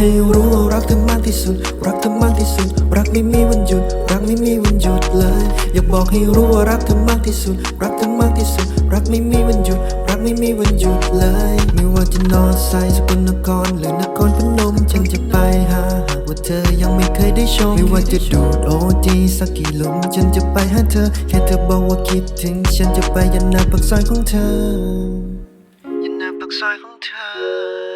ให้รู้ว่ารักเธอมากที่สุด รักเธอมากที่สุด รักไม่มีวันหยุด รักไม่มีวันหยุดเลย อยากบอกให้รู้ว่ารักเธอมากที่สุด รักเธอมากที่สุด รักไม่มีวันหยุด รักไม่มีวันหยุดเลย ไม่ว่าจะนอนใส่สกลนครหรือนครพนมฉันจะไปหาหากว่าเธอยังไม่เคยได้ชม ไม่ว่าจะดูดโอจีสักกี่ลุมฉันจะไปหาเธอ แค่เธอบอกว่าคิดถึง ฉันจะไปยันหน้าปากซอยของเธอ ยันหน้าปากซอยของเธอ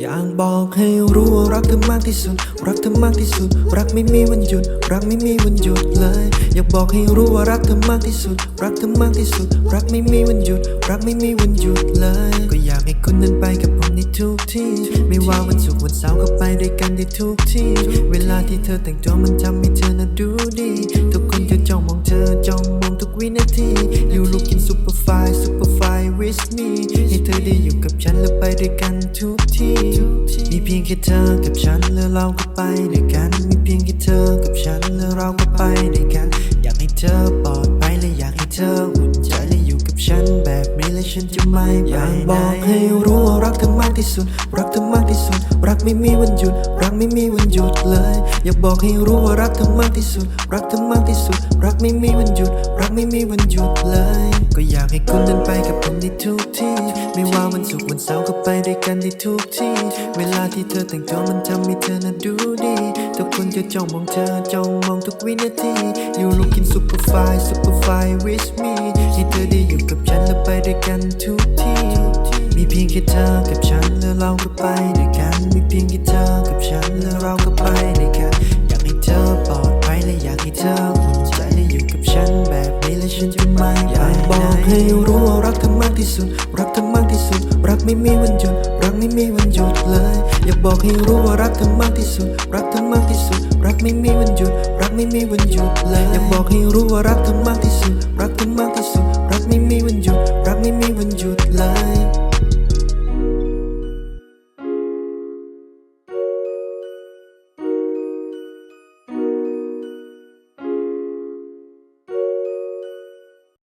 อยากบอกให้รู้ว่ารักเธอมากที่สุด รักเธอมากที่สุด รักไม่มีวันหยุด รักไม่มีวันหยุดเลย อยากบอกให้รู้ว่ารักเธอมากที่สุด รักเธอมากที่สุด รักไม่มีวันหยุด รักไม่มีวันหยุดเลย ก็อยากให้คุณเดินไปกับผมในทุกที่ ไม่ว่าวันศุกร์วันเสาร์ก็ไปด้วยกันในทุกที่ เวลาที่เธอแต่งตัวมันทำให้เธอน่าดูดี ทุกคนจะจ้องมอง ให้เธอได้อยู่กับฉันและไปด้วยกันทุกที่มีเพียงแค่เธอกับฉันแล้วเราก็ไปด้วยกัน มีเพียงแค่เธอกับฉันแล้วเราก็ไปด้วยกัน อยากให้เธอปลอดภัยและอยากให้เธออุ่นใจและอยู่กับฉันแบบนี้และฉันจะไม่ไปอยากบอกให้รู้ว่ารักเธอมากที่สุด รักเธอมากที่สุด รักไม่มีวันหยุด รักไม่มีวันหยุดเลย อยากบอกให้รู้ว่ารักเธอมากที่สุด รักเธอมากที่สุด รักไม่มีวันหยุด รักไม่มีวันหยุดเลย ก็อยากให้คุณเดินไปกับผม ด้วยกันในทุกที่ เวลาที่เธอแต่งตัวมันทำให้เธอน่าดูดีทุกคนจะจ้องมองเธอจ้องมองทุกวินาที You looking super fine super fine with me ให้เธอได้อยู่กับฉันและไปด้วยกันทุกที่ มีเพียงแค่เธอกับฉันแล้วเราก็ไปด้วยกัน มีเพียงแค่เธอกับฉันแล้วเราก็ไปด้วยกัน อยากให้เธอปลอดภัยและอยากให้เธอ ให้รู้ว่ารักเธอมากที่สุด รักเธอมากที่สุด รักไม่มีวันหยุด รักไม่มีวันหยุดเลย อยากบอกให้รู้ว่ารักเธอมากที่สุด รักเธอมากที่สุด รักไม่มีวันหยุด รักไม่มีวันหยุดเลย อยากบอกให้รู้ว่ารักเธอมากที่สุด รักเธอมากที่สุด รักไม่มีวันหยุด รักไม่มีวันหยุด